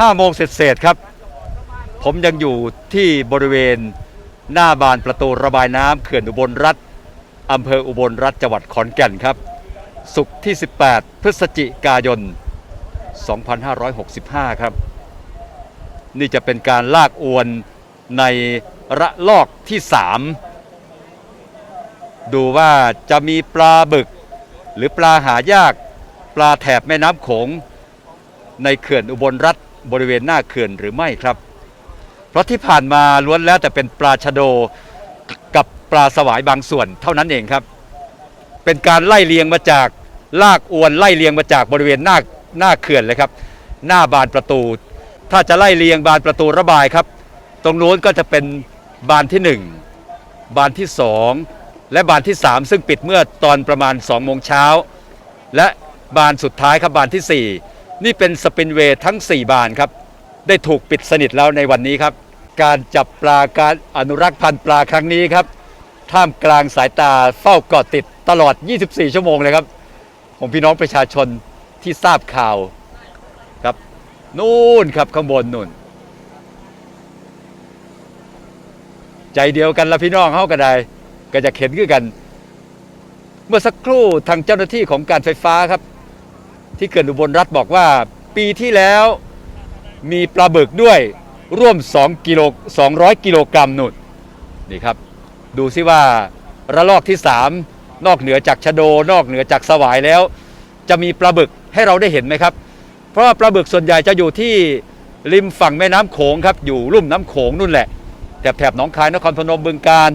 5โมงเสร็จครับ ผมยังอยู่ที่บริเวณหน้าบานประตูระบายน้ำเขื่อนอุบลรัฐอำเภออุบลรัฐจังหวัดขอนแก่นครับศุกร์ที่ 18 พฤศจิกายน 2565 ครับ นี่จะเป็นการลากอวนในระลอกที่ 3 ดูว่าจะมีปลาบึก หรือปลาหายาก ปลาแถบแม่น้ำโขง ในเขื่อนอุบลรัฐ บริเวณหน้าเขื่อนหรือไม่ครับ เพราะที่ผ่านมาล้วนแล้วแต่เป็นปลาชะโดกับปลาสวายบางส่วนเท่านั้นเองครับ เป็นการไล่เลียงมาจากลากอวนไล่เลียงมาจากบริเวณหน้าหน้าเขื่อนเลยครับ หน้าบานประตู ถ้าจะไล่เลียงบานประตูระบายครับ ตรงโน้นก็จะเป็นบานที่หนึ่งบานที่สองและบานที่สามซึ่งปิดเมื่อตอนประมาณ2โมงเช้าและบานสุดท้ายครับบานที่ 4 นี่เป็นสปินเวย์ทั้ง 4 บานครับ ได้ถูกปิดสนิทแล้วในวันนี้ครับ การจับปลาการอนุรักษ์พันธุ์ปลาครั้งนี้ครับ ท่ามกลางสายตาเฝ้าเกาะติดตลอด 24 ชั่วโมงเลยครับ ของพี่น้องประชาชนที่ทราบข่าวครับ นู่นครับข้างบนนู่น ใจเดียวกันละพี่น้องเข้าก็ได้ก็จะเข็นขึ้นกัน เมื่อสักครู่ทางเจ้าหน้าที่ของการไฟฟ้าครับ ที่เกิดอุบลรัฐบอกว่า ปีที่แล้วมีปลาบึกด้วยร่วม2กิโล200 กิโลกรัมนุ่นนี่ครับ ดูซิว่าระลอกที่ 3 นอกเหนือจากชะโด นอกเหนือจากสวายแล้ว จะมีปลาบึกให้เราได้เห็นไหมครับ เพราะว่าปลาบึกส่วนใหญ่จะอยู่ที่ริมฝั่งแม่น้ำโขงครับอยู่ลุ่มน้ำโขงนู่นแหละแถบแถบหนองคายนครพนมบึงการ